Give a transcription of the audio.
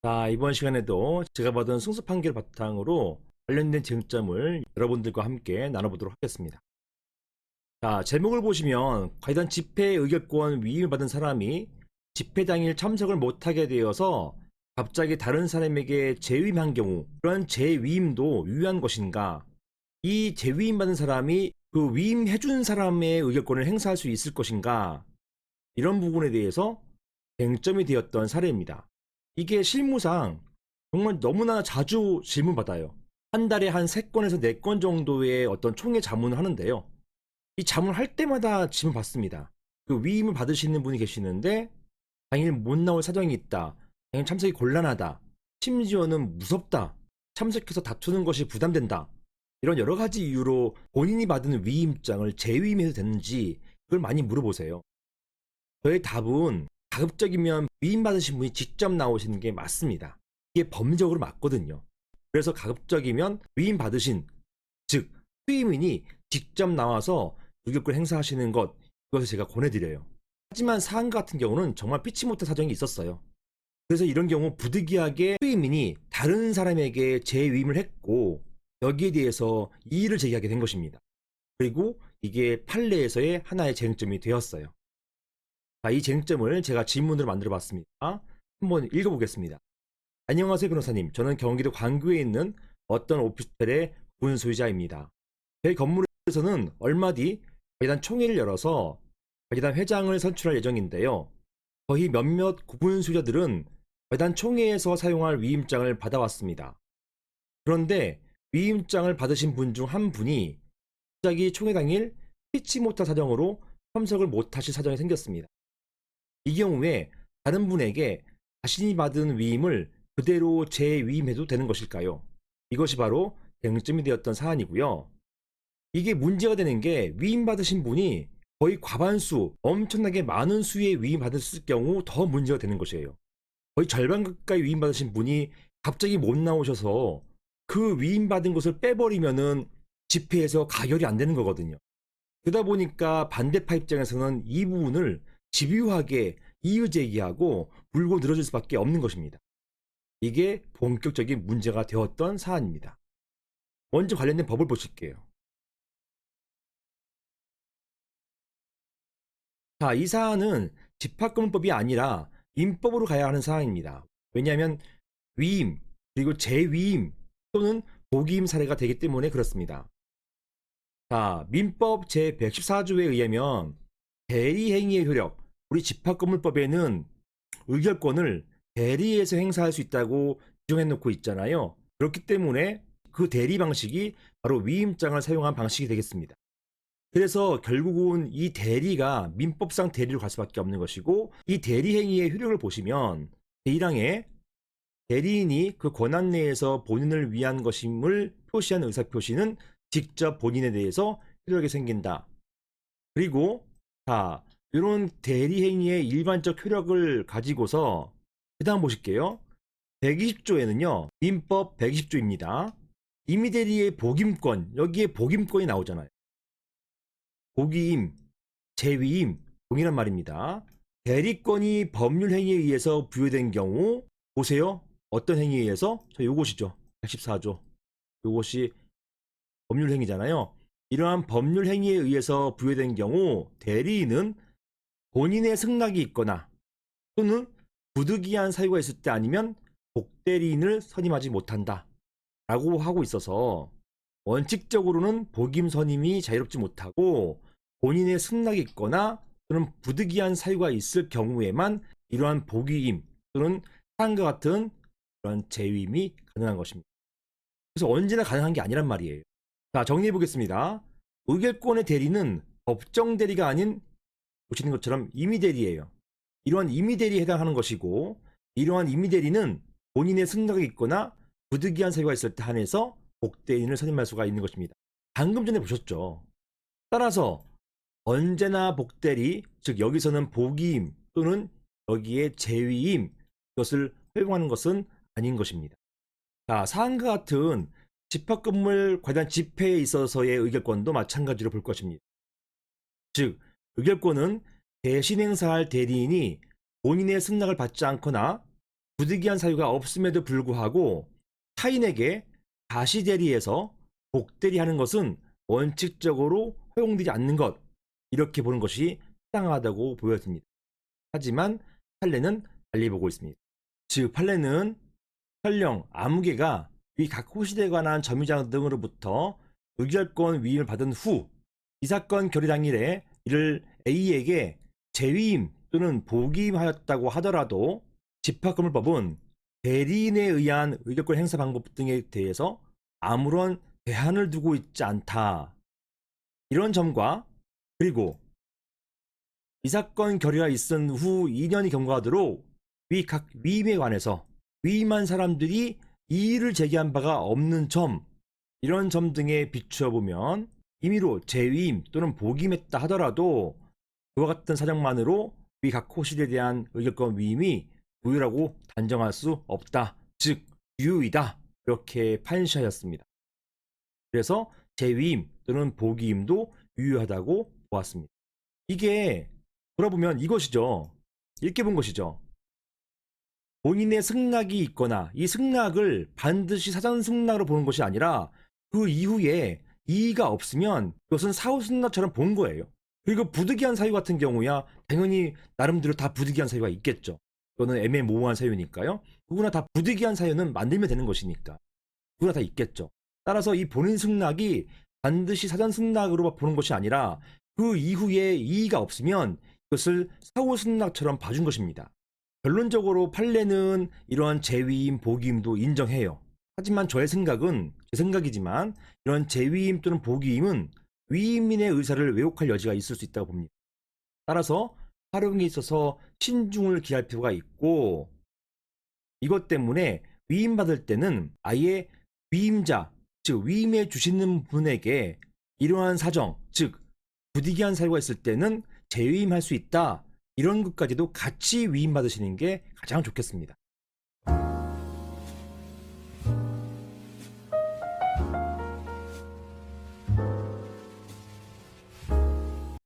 자, 이번 시간에도 제가 받은 승소 판결 바탕으로 관련된 쟁점을 여러분들과 함께 나눠보도록 하겠습니다. 자, 제목을 보시면 과연 집회 의결권 위임을 받은 사람이 집회 당일 참석을 못하게 되어서 갑자기 다른 사람에게 재위임한 경우 그런 재위임도 유효한 것인가? 이 재위임 받은 사람이 그 위임해준 사람의 의결권을 행사할 수 있을 것인가? 이런 부분에 대해서 쟁점이 되었던 사례입니다. 이게 실무상 정말 너무나 자주 질문 받아요. 한 달에 한 3건에서 4건 정도의 어떤 총회 자문을 하는데요. 이 자문을 할 때마다 질문 받습니다. 그 위임을 받으시는 분이 계시는데 당일 못 나올 사정이 있다. 당일 참석이 곤란하다. 심지어는 무섭다. 참석해서 다투는 것이 부담된다. 이런 여러 가지 이유로 본인이 받은 위임장을 재위임해도 되는지 그걸 많이 물어보세요. 저의 답은 가급적이면 위임 받으신 분이 직접 나오시는 게 맞습니다. 이게 법적으로 맞거든요. 그래서 가급적이면 위임 받으신 즉 수임인이 직접 나와서 의결권 행사하시는 것 이것을 제가 권해드려요. 하지만 사안 같은 경우는 정말 피치 못한 사정이 있었어요. 그래서 이런 경우 부득이하게 수임인이 다른 사람에게 재위임을 했고 여기에 대해서 이의를 제기하게 된 것입니다. 그리고 이게 판례에서의 하나의 쟁점이 되었어요. 자, 이 쟁점을 제가 질문으로 만들어 봤습니다. 한번 읽어보겠습니다. 안녕하세요, 변호사님. 저는 경기도 광교에 있는 어떤 오피스텔의 구분 소유자입니다. 저희 건물에서는 얼마 뒤 회단 총회를 열어서 회단 회장을 선출할 예정인데요. 거의 몇몇 구분 소유자들은 회단 총회에서 사용할 위임장을 받아왔습니다. 그런데 위임장을 받으신 분 중 한 분이 갑자기 총회 당일 피치 못한 사정으로 참석을 못하실 사정이 생겼습니다. 이 경우에 다른 분에게 자신이 받은 위임을 그대로 재위임해도 되는 것일까요? 이것이 바로 쟁점이 되었던 사안이고요. 이게 문제가 되는 게 위임받으신 분이 거의 과반수, 엄청나게 많은 수의 위임받았을 경우 더 문제가 되는 것이에요. 거의 절반 가까이 위임받으신 분이 갑자기 못 나오셔서 그 위임받은 것을 빼버리면은 집회에서 가결이 안 되는 거거든요. 그러다 보니까 반대파 입장에서는 이 부분을 집요하게 이의 제기하고 물고 늘어질 수밖에 없는 것입니다. 이게 본격적인 문제가 되었던 사안입니다. 먼저 관련된 법을 보실게요. 자, 이 사안은 집합금법이 아니라 민법으로 가야 하는 사안입니다. 왜냐하면 위임 그리고 재위임 또는 보기임 사례가 되기 때문에 그렇습니다. 자, 민법 제114조에 의하면 대리행위의 효력, 우리 집합건물법에는 의결권을 대리에서 행사할 수 있다고 규정해 놓고 있잖아요. 그렇기 때문에 그 대리 방식이 바로 위임장을 사용한 방식이 되겠습니다. 그래서 결국은 이 대리가 민법상 대리로 갈 수밖에 없는 것이고 이 대리 행위의 효력을 보시면 제1항에 대리인이 그 권한 내에서 본인을 위한 것임을 표시한 의사표시는 직접 본인에 대해서 효력이 생긴다. 그리고 자 이런 대리 행위의 일반적 효력을 가지고서 그 다음 보실게요. 120조에는요 민법 120조입니다. 임의대리의 복임권 여기에 복임권이 나오잖아요. 복위임, 재위임 동일한 말입니다. 대리권이 법률 행위에 의해서 부여된 경우 보세요. 어떤 행위에 의해서? 저 요것이죠. 114조. 요것이 법률 행위잖아요. 이러한 법률 행위에 의해서 부여된 경우 대리인은 본인의 승낙이 있거나 또는 부득이한 사유가 있을 때 아니면 복대리인을 선임하지 못한다. 라고 하고 있어서 원칙적으로는 복임 선임이 자유롭지 못하고 본인의 승낙이 있거나 또는 부득이한 사유가 있을 경우에만 이러한 복위임 또는 사안과 같은 그런 재위임이 가능한 것입니다. 그래서 언제나 가능한 게 아니란 말이에요. 자, 정리해 보겠습니다. 의결권의 대리는 법정 대리가 아닌 보시는 것처럼 임의 대리예요. 이러한 임의 대리에 해당하는 것이고 이러한 임의 대리는 본인의 승낙이 있거나 부득이한 사유가 있을 때 한해서 복대인을 선임할 수가 있는 것입니다. 방금 전에 보셨죠. 따라서 언제나 복대리, 즉 여기서는 복위임 또는 여기에 재위임 이것을 허용하는 것은 아닌 것입니다. 자, 사안과 같은 집합건물 관련 집회에 있어서의 의결권도 마찬가지로 볼 것입니다. 즉, 의결권은 대신 행사할 대리인이 본인의 승낙을 받지 않거나 부득이한 사유가 없음에도 불구하고 타인에게 다시 대리해서 복대리하는 것은 원칙적으로 허용되지 않는 것 이렇게 보는 것이 타당하다고 보여집니다. 하지만 판례는 달리 보고 있습니다. 즉 판례는 설령 아무개가 이 각 호시대에 관한 점유장 등으로부터 의결권 위임을 받은 후 이 사건 결의 당일에 이를 A에게 재위임 또는 복위임하였다고 하더라도 집합건물법은 대리인에 의한 의결권 행사 방법 등에 대해서 아무런 대안을 두고 있지 않다. 이런 점과 그리고 이 사건 결의가 있은 후 2년이 경과하도록 위 각 위임에 관해서 위임한 사람들이 이의를 제기한 바가 없는 점 이런 점 등에 비추어 보면 임의로 재위임 또는 복임했다 하더라도 그와 같은 사정만으로 위각 호실에 대한 의결권 위임이 무효라고 단정할 수 없다. 즉 유효이다. 이렇게 판시하였습니다. 그래서 재위임 또는 복위임도 유효하다고 보았습니다. 이게 돌아보면 이것이죠. 읽게 본 것이죠. 본인의 승낙이 있거나 이 승낙을 반드시 사전 승낙으로 보는 것이 아니라 그 이후에 이의가 없으면 이것은 사후 승낙처럼 본 거예요. 그리고 부득이한 사유 같은 경우야 당연히 나름대로 다 부득이한 사유가 있겠죠. 이거는 애매모호한 사유니까요. 누구나 다 부득이한 사유는 만들면 되는 것이니까. 누구나 다 있겠죠. 따라서 이 본인 승낙이 반드시 사전 승낙으로 보는 것이 아니라 그 이후에 이의가 없으면 이것을 사후 승낙처럼 봐준 것입니다. 결론적으로 판례는 이러한 재위임, 복위임도 인정해요. 하지만 저의 생각은 제 생각이지만 이런 재위임 또는 복위임은 위임인의 의사를 왜곡할 여지가 있을 수 있다고 봅니다. 따라서 활용에 있어서 신중을 기할 필요가 있고 이것 때문에 위임받을 때는 아예 위임자, 즉 위임해 주시는 분에게 이러한 사정, 즉 부득이한 사유가 있을 때는 재위임할 수 있다. 이런 것까지도 같이 위임받으시는 게 가장 좋겠습니다.